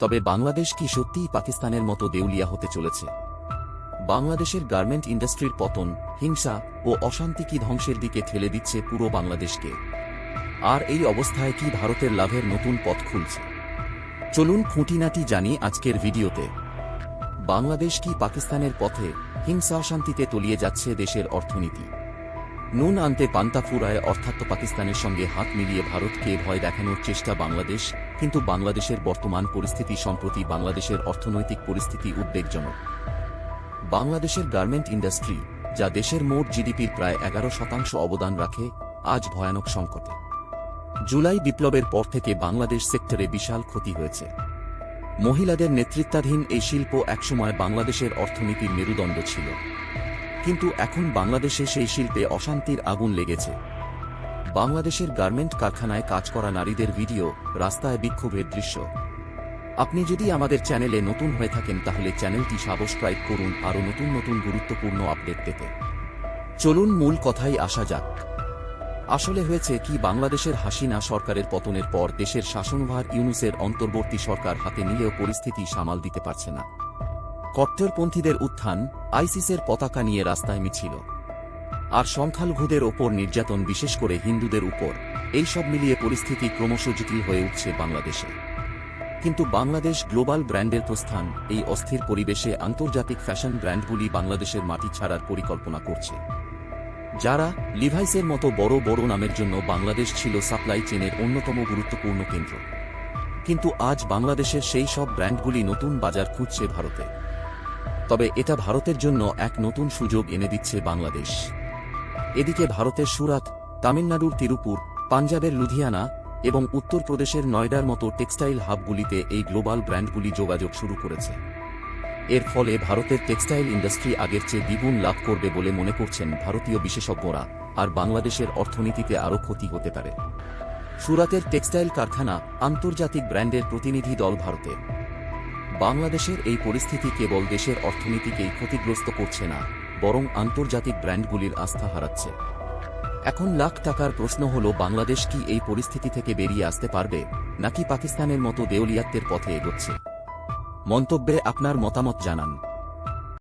তবে বাংলাদেশ কি সত্যিই পাকিস্তানের মতো দেউলিয়া হতে চলেছে? বাংলাদেশের গার্মেন্ট ইন্ডাস্ট্রির পতন, হিংসা ও অশান্তি কি ধ্বংসের দিকে ঠেলে দিচ্ছে পুরো বাংলাদেশকে? আর এই অবস্থায় কি ভারতের লাভের নতুন পথ খুলছে? চলুন খুঁটিনাটি জানি আজকের ভিডিওতে। বাংলাদেশ কি পাকিস্তানের পথে হিংসা অশান্তিতে তলিয়ে যাচ্ছে দেশের অর্থনীতি? নুন আনতে পান্তা ফুরায় অর্থাৎ পাকিস্তানের সঙ্গে হাত মিলিয়ে ভারতকে ভয় দেখানোর চেষ্টা বাংলাদেশ কিন্তু বাংলাদেশের বর্তমান পরিস্থিতি সম্প্রতি বাংলাদেশের অর্থনৈতিক পরিস্থিতি উদ্বেগজনক। বাংলাদেশের গার্মেন্ট ইন্ডাস্ট্রি, যা দেশের মোট জিডিপির প্রায় এগারো শতাংশ অবদান রাখে, আজ ভয়ানক সংকটে। জুলাই বিপ্লবের পর থেকে বাংলাদেশ সেক্টরে বিশাল ক্ষতি হয়েছে। মহিলাদের নেতৃত্বাধীন এই শিল্প একসময় বাংলাদেশের অর্থনীতির মেরুদণ্ড ছিল। কিন্তু এখন বাংলাদেশে সেই শিল্পে অশান্তির আগুন লেগেছে। বাংলাদেশের গার্মেন্ট কারখানায় কাজ করা নারীদের ভিডিও, রাস্তায় বিক্ষোভের দৃশ্য। আপনি যদি আমাদের চ্যানেলে নতুন হয়ে থাকেন তাহলে চ্যানেলটি সাবস্ক্রাইব করুন আরও নতুন নতুন গুরুত্বপূর্ণ আপডেট পেতে। চলুন মূল কথাই আসা যাক। আসলে হয়েছে কি, বাংলাদেশের হাসিনা সরকারের পতনের পর দেশের শাসনভার ইউনুসের অন্তর্বর্তী সরকার হাতে নিলেও পরিস্থিতি সামাল দিতে পারছে না। কট্টরপন্থীদের উত্থান, আইসিসের পতাকা নিয়ে রাস্তায় মিছিল। আর সংখ্যালঘুদের ওপর নির্যাতন বিশেষ করে হিন্দুদের উপর। এই সব মিলিয়ে পরিস্থিতি ক্রমশ জটিল হয়ে উঠছে বাংলাদেশে। কিন্তু বাংলাদেশ গ্লোবাল ব্র্যান্ডের প্রস্থান, এই অস্থির পরিবেশে আন্তর্জাতিক ফ্যাশন ব্র্যান্ডগুলি বাংলাদেশের মাটি ছাড়ার পরিকল্পনা করছে। যারা লিভাইসের মতো বড় বড় নামের জন্য বাংলাদেশ ছিল সাপ্লাই চেনের অন্যতম গুরুত্বপূর্ণ কেন্দ্র। কিন্তু আজ বাংলাদেশের সেই সব ব্র্যান্ডগুলি নতুন বাজার খুঁজছে ভারতে। তবে এটা ভারতের জন্য এক নতুন সুযোগ এনে দিচ্ছে বাংলাদেশ। এদিকে ভারতের সুরাত, তামিলনাড়ুর তিরুপুর, পাঞ্জাবের লুধিয়ানা এবং উত্তরপ্রদেশের নয়ডার মতো টেক্সটাইল হাবগুলিতে এই গ্লোবাল ব্র্যান্ডগুলি যোগাযোগ শুরু করেছে। এর ফলে ভারতের টেক্সটাইল ইন্ডাস্ট্রি আগের চেয়ে দ্বিগুণ লাভ করবে বলে মনে করছেন ভারতীয় বিশেষজ্ঞরা, আর বাংলাদেশের অর্থনীতিতে আরও ক্ষতি হতে পারে। সুরাতের টেক্সটাইল কারখানা আন্তর্জাতিক ব্র্যান্ডের প্রতিনিধি দল ভারতে। বাংলাদেশের এই পরিস্থিতি কেবল দেশের অর্থনীতিকেই ক্ষতিগ্রস্ত করছে না বরং আন্তর্জাতিক ব্র্যান্ডগুলির আস্থা হারাচ্ছে। এখন লাখ টাকার প্রশ্ন হল, বাংলাদেশ কি এই পরিস্থিতি থেকে বেরিয়ে আসতে পারবে, নাকি পাকিস্তানের মতো দেউলিয়াত্বের পথে এগোচ্ছে? মন্তব্যে আপনার মতামত জানান।